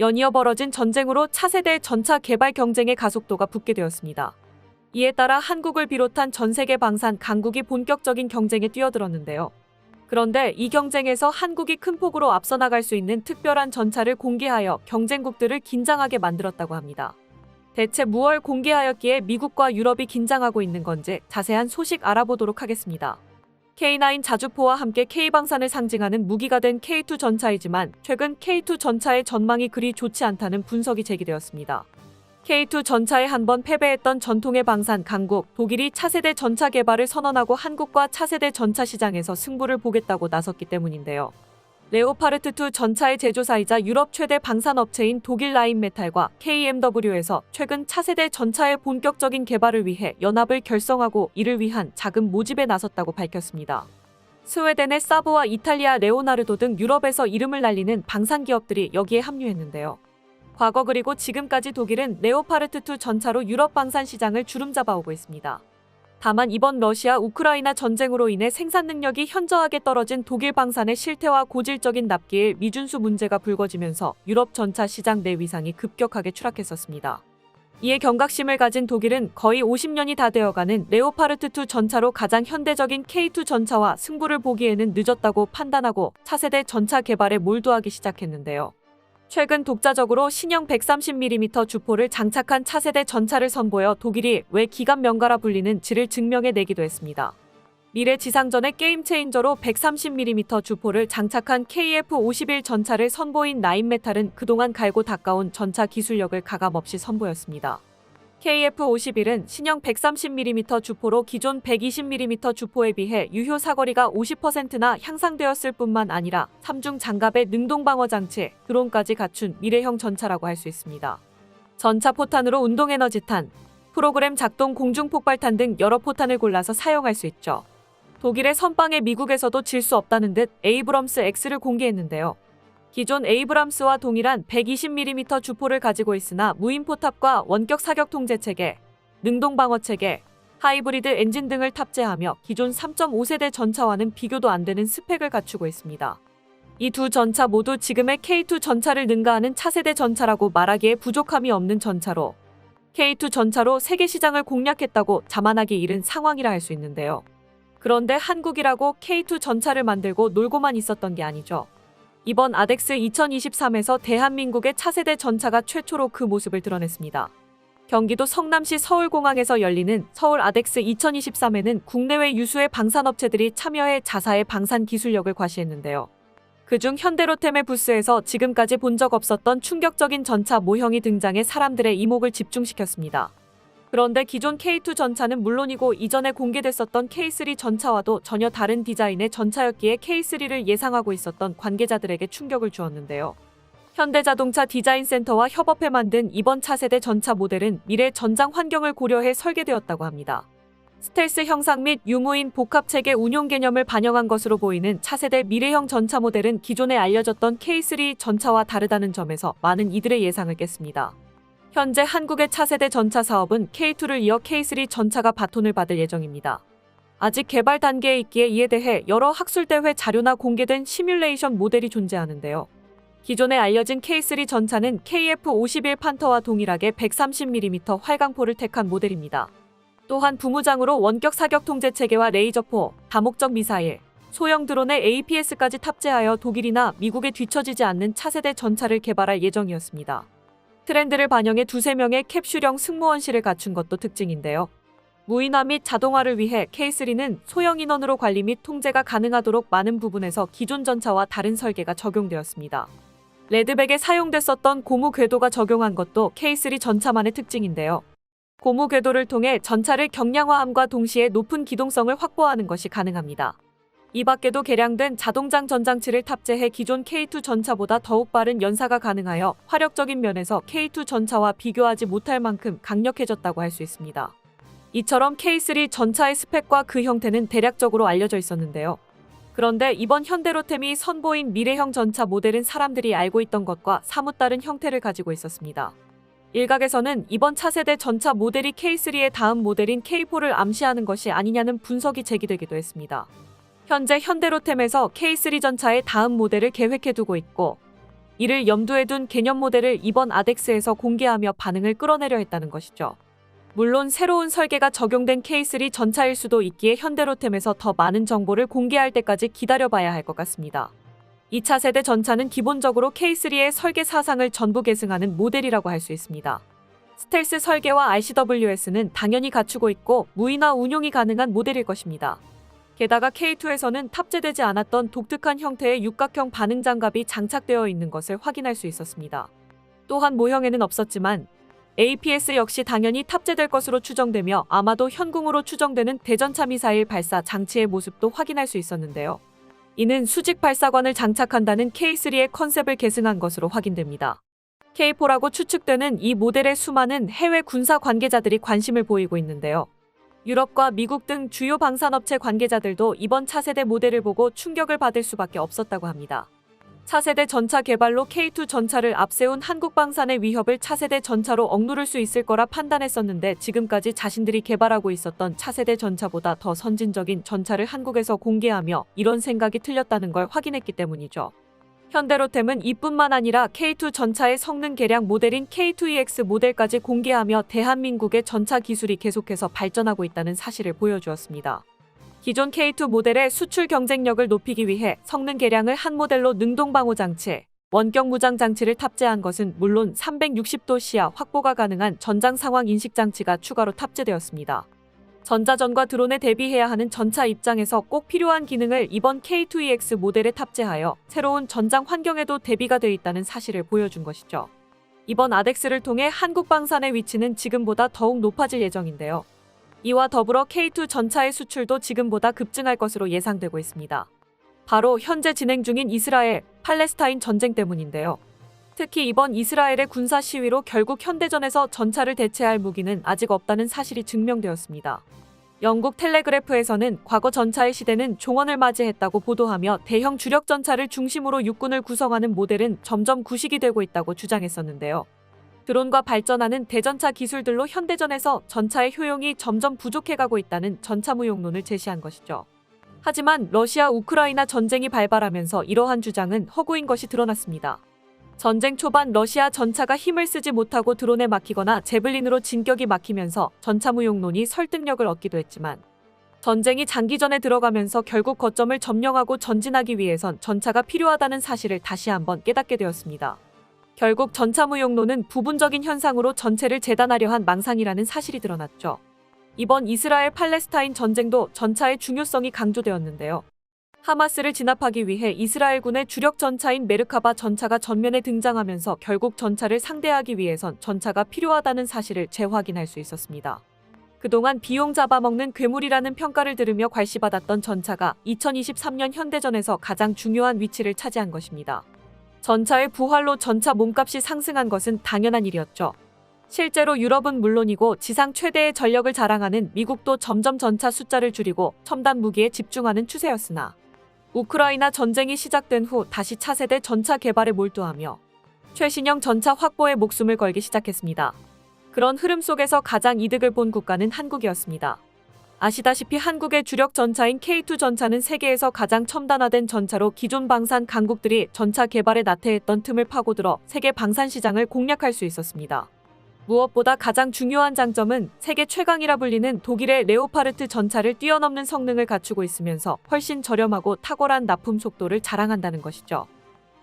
연이어 벌어진 전쟁으로 차세대 전차 개발 경쟁의 가속도가 붙게 되었습니다. 이에 따라 한국을 비롯한 전 세계 방산 강국이 본격적인 경쟁에 뛰어들었는데요. 그런데 이 경쟁에서 한국이 큰 폭으로 앞서 나갈 수 있는 특별한 전차를 공개하여 경쟁국들을 긴장하게 만들었다고 합니다. 대체 무얼 공개하였기에 미국과 유럽이 긴장하고 있는 건지 자세한 소식 알아보도록 하겠습니다. K9 자주포와 함께 K방산을 상징하는 무기가 된 K2 전차이지만 최근 K2 전차의 전망이 그리 좋지 않다는 분석이 제기되었습니다. K2 전차에 한 번 패배했던 전통의 방산 강국 독일이 차세대 전차 개발을 선언하고 한국과 차세대 전차 시장에서 승부를 보겠다고 나섰기 때문인데요. 레오파르트2 전차의 제조사이자 유럽 최대 방산업체인 독일 라인메탈과 KMW에서 최근 차세대 전차의 본격적인 개발을 위해 연합을 결성하고 이를 위한 자금 모집에 나섰다고 밝혔습니다. 스웨덴의 사브와 이탈리아 레오나르도 등 유럽에서 이름을 날리는 방산 기업들이 여기에 합류했는데요. 과거 그리고 지금까지 독일은 레오파르트2 전차로 유럽 방산 시장을 주름잡아오고 있습니다. 다만 이번 러시아 우크라이나 전쟁으로 인해 생산 능력이 현저하게 떨어진 독일 방산의 실태와 고질적인 납기에 미준수 문제가 불거지면서 유럽 전차 시장 내 위상이 급격하게 추락했었습니다. 이에 경각심을 가진 독일은 거의 50년이 다 되어가는 레오파르트2 전차로 가장 현대적인 K2 전차와 승부를 보기에는 늦었다고 판단하고 차세대 전차 개발에 몰두하기 시작했는데요. 최근 독자적으로 신형 130mm 주포를 장착한 차세대 전차를 선보여 독일이 왜 기갑 명가라 불리는 지를 증명해 내기도 했습니다. 미래 지상전의 게임 체인저로 130mm 주포를 장착한 KF-51 전차를 선보인 나인메탈은 그동안 갈고 닦아온 전차 기술력을 가감없이 선보였습니다. KF-51은 신형 130mm 주포로 기존 120mm 주포에 비해 유효 사거리가 50%나 향상되었을 뿐만 아니라 3중 장갑의 능동 방어 장치, 드론까지 갖춘 미래형 전차라고 할 수 있습니다. 전차 포탄으로 운동 에너지탄, 프로그램 작동 공중 폭발탄 등 여러 포탄을 골라서 사용할 수 있죠. 독일의 선빵에 미국에서도 질 수 없다는 듯 에이브럼스 X를 공개했는데요. 기존 에이브람스와 동일한 120mm 주포를 가지고 있으나 무인 포탑과 원격 사격 통제 체계, 능동 방어 체계, 하이브리드 엔진 등을 탑재하며 기존 3.5세대 전차와는 비교도 안 되는 스펙을 갖추고 있습니다. 이 두 전차 모두 지금의 K2 전차를 능가하는 차세대 전차라고 말하기에 부족함이 없는 전차로 K2 전차로 세계 시장을 공략했다고 자만하기 이른 상황이라 할 수 있는데요. 그런데 한국이라고 K2 전차를 만들고 놀고만 있었던 게 아니죠. 이번 아덱스 2023에서 대한민국의 차세대 전차가 최초로 그 모습을 드러냈습니다. 경기도 성남시 서울공항에서 열리는 서울 아덱스 2023에는 국내외 유수의 방산업체들이 참여해 자사의 방산 기술력을 과시했는데요. 그중 현대로템의 부스에서 지금까지 본 적 없었던 충격적인 전차 모형이 등장해 사람들의 이목을 집중시켰습니다. 그런데 기존 K2 전차는 물론이고 이전에 공개됐었던 K3 전차와도 전혀 다른 디자인의 전차였기에 K3를 예상하고 있었던 관계자들에게 충격을 주었는데요. 현대자동차 디자인센터와 협업해 만든 이번 차세대 전차 모델은 미래 전장 환경을 고려해 설계되었다고 합니다. 스텔스 형상 및 유무인 복합체계 운용 개념을 반영한 것으로 보이는 차세대 미래형 전차 모델은 기존에 알려졌던 K3 전차와 다르다는 점에서 많은 이들의 예상을 깼습니다. 현재 한국의 차세대 전차 사업은 K2를 이어 K3 전차가 바톤을 받을 예정입니다. 아직 개발 단계에 있기에 이에 대해 여러 학술대회 자료나 공개된 시뮬레이션 모델이 존재하는데요. 기존에 알려진 K3 전차는 KF-51 판터와 동일하게 130mm 활강포를 택한 모델입니다. 또한 부무장으로 원격 사격 통제 체계와 레이저포, 다목적 미사일, 소형 드론의 APS까지 탑재하여 독일이나 미국에 뒤처지지 않는 차세대 전차를 개발할 예정이었습니다. 트렌드를 반영해 두세 명의 캡슐형 승무원실을 갖춘 것도 특징인데요. 무인화 및 자동화를 위해 K3는 소형 인원으로 관리 및 통제가 가능하도록 많은 부분에서 기존 전차와 다른 설계가 적용되었습니다. 레드백에 사용됐었던 고무 궤도가 적용한 것도 K3 전차만의 특징인데요. 고무 궤도를 통해 전차를 경량화함과 동시에 높은 기동성을 확보하는 것이 가능합니다. 이 밖에도 개량된 자동장 전장치를 탑재해 기존 K2 전차보다 더욱 빠른 연사가 가능하여 화력적인 면에서 K2 전차와 비교하지 못할 만큼 강력해졌다고 할 수 있습니다. 이처럼 K3 전차의 스펙과 그 형태는 대략적으로 알려져 있었는데요. 그런데 이번 현대로템이 선보인 미래형 전차 모델은 사람들이 알고 있던 것과 사뭇 다른 형태를 가지고 있었습니다. 일각에서는 이번 차세대 전차 모델이 K3의 다음 모델인 K4를 암시하는 것이 아니냐는 분석이 제기되기도 했습니다. 현재 현대로템에서 K3 전차의 다음 모델을 계획해 두고 있고 이를 염두에 둔 개념 모델을 이번 아덱스에서 공개하며 반응을 끌어내려 했다는 것이죠. 물론 새로운 설계가 적용된 K3 전차일 수도 있기에 현대로템에서 더 많은 정보를 공개할 때까지 기다려봐야 할 것 같습니다. 2차 세대 전차는 기본적으로 K3의 설계 사상을 전부 계승하는 모델이라고 할 수 있습니다. 스텔스 설계와 RCWS는 당연히 갖추고 있고 무인화 운용이 가능한 모델일 것입니다. 게다가 K2에서는 탑재되지 않았던 독특한 형태의 육각형 반응 장갑이 장착되어 있는 것을 확인할 수 있었습니다. 또한 모형에는 없었지만 APS 역시 당연히 탑재될 것으로 추정되며 아마도 현궁으로 추정되는 대전차 미사일 발사 장치의 모습도 확인할 수 있었는데요. 이는 수직 발사관을 장착한다는 K3의 컨셉을 계승한 것으로 확인됩니다. K4라고 추측되는 이 모델의 수많은 해외 군사 관계자들이 관심을 보이고 있는데요. 유럽과 미국 등 주요 방산업체 관계자들도 이번 차세대 모델을 보고 충격을 받을 수밖에 없었다고 합니다. 차세대 전차 개발로 K2 전차를 앞세운 한국 방산의 위협을 차세대 전차로 억누를 수 있을 거라 판단했었는데 지금까지 자신들이 개발하고 있었던 차세대 전차보다 더 선진적인 전차를 한국에서 공개하며 이런 생각이 틀렸다는 걸 확인했기 때문이죠. 현대로템은 이뿐만 아니라 K2 전차의 성능 개량 모델인 K2EX 모델까지 공개하며 대한민국의 전차 기술이 계속해서 발전하고 있다는 사실을 보여주었습니다. 기존 K2 모델의 수출 경쟁력을 높이기 위해 성능 개량을 한 모델로 능동 방호 장치, 원격 무장 장치를 탑재한 것은 물론 360도 시야 확보가 가능한 전장 상황 인식 장치가 추가로 탑재되었습니다. 전자전과 드론에 대비해야 하는 전차 입장에서 꼭 필요한 기능을 이번 K2EX 모델에 탑재하여 새로운 전장 환경에도 대비가 되어 있다는 사실을 보여준 것이죠. 이번 아덱스를 통해 한국 방산의 위치는 지금보다 더욱 높아질 예정인데요. 이와 더불어 K2 전차의 수출도 지금보다 급증할 것으로 예상되고 있습니다. 바로 현재 진행 중인 이스라엘, 팔레스타인 전쟁 때문인데요. 특히 이번 이스라엘의 군사 시위로 결국 현대전에서 전차를 대체할 무기는 아직 없다는 사실이 증명되었습니다. 영국 텔레그래프에서는 과거 전차의 시대는 종언을 맞이했다고 보도하며 대형 주력 전차를 중심으로 육군을 구성하는 모델은 점점 구식이 되고 있다고 주장했었는데요. 드론과 발전하는 대전차 기술들로 현대전에서 전차의 효용이 점점 부족해가고 있다는 전차무용론을 제시한 것이죠. 하지만 러시아 우크라이나 전쟁이 발발하면서 이러한 주장은 허구인 것이 드러났습니다. 전쟁 초반 러시아 전차가 힘을 쓰지 못하고 드론에 막히거나 제블린으로 진격이 막히면서 전차 무용론이 설득력을 얻기도 했지만 전쟁이 장기전에 들어가면서 결국 거점을 점령하고 전진하기 위해선 전차가 필요하다는 사실을 다시 한번 깨닫게 되었습니다. 결국 전차 무용론은 부분적인 현상으로 전체를 재단하려 한 망상이라는 사실이 드러났죠. 이번 이스라엘 팔레스타인 전쟁도 전차의 중요성이 강조되었는데요. 하마스를 진압하기 위해 이스라엘군의 주력 전차인 메르카바 전차가 전면에 등장하면서 결국 전차를 상대하기 위해선 전차가 필요하다는 사실을 재확인할 수 있었습니다. 그동안 비용 잡아먹는 괴물이라는 평가를 들으며 괄시받았던 전차가 2023년 현대전에서 가장 중요한 위치를 차지한 것입니다. 전차의 부활로 전차 몸값이 상승한 것은 당연한 일이었죠. 실제로 유럽은 물론이고 지상 최대의 전력을 자랑하는 미국도 점점 전차 숫자를 줄이고 첨단 무기에 집중하는 추세였으나 우크라이나 전쟁이 시작된 후 다시 차세대 전차 개발에 몰두하며 최신형 전차 확보에 목숨을 걸기 시작했습니다. 그런 흐름 속에서 가장 이득을 본 국가는 한국이었습니다. 아시다시피 한국의 주력 전차인 K2 전차는 세계에서 가장 첨단화된 전차로 기존 방산 강국들이 전차 개발에 나태했던 틈을 파고들어 세계 방산 시장을 공략할 수 있었습니다. 무엇보다 가장 중요한 장점은 세계 최강이라 불리는 독일의 레오파르트 전차를 뛰어넘는 성능을 갖추고 있으면서 훨씬 저렴하고 탁월한 납품 속도를 자랑한다는 것이죠.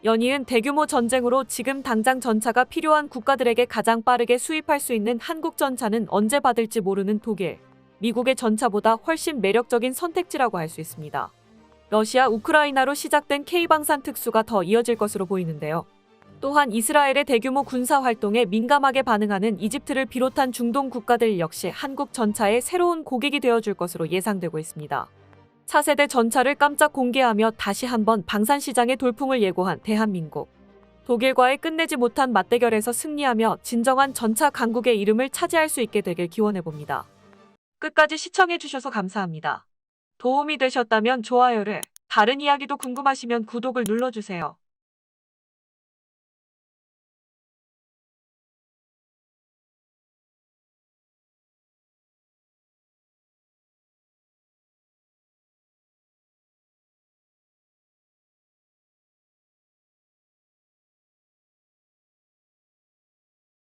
연이은 대규모 전쟁으로 지금 당장 전차가 필요한 국가들에게 가장 빠르게 수입할 수 있는 한국 전차는 언제 받을지 모르는 독일, 미국의 전차보다 훨씬 매력적인 선택지라고 할 수 있습니다. 러시아, 우크라이나로 시작된 K방산 특수가 더 이어질 것으로 보이는데요. 또한 이스라엘의 대규모 군사 활동에 민감하게 반응하는 이집트를 비롯한 중동 국가들 역시 한국 전차의 새로운 고객이 되어줄 것으로 예상되고 있습니다. 차세대 전차를 깜짝 공개하며 다시 한번 방산 시장의 돌풍을 예고한 대한민국. 독일과의 끝내지 못한 맞대결에서 승리하며 진정한 전차 강국의 이름을 차지할 수 있게 되길 기원해 봅니다. 끝까지 시청해 주셔서 감사합니다. 도움이 되셨다면 좋아요를, 다른 이야기도 궁금하시면 구독을 눌러주세요.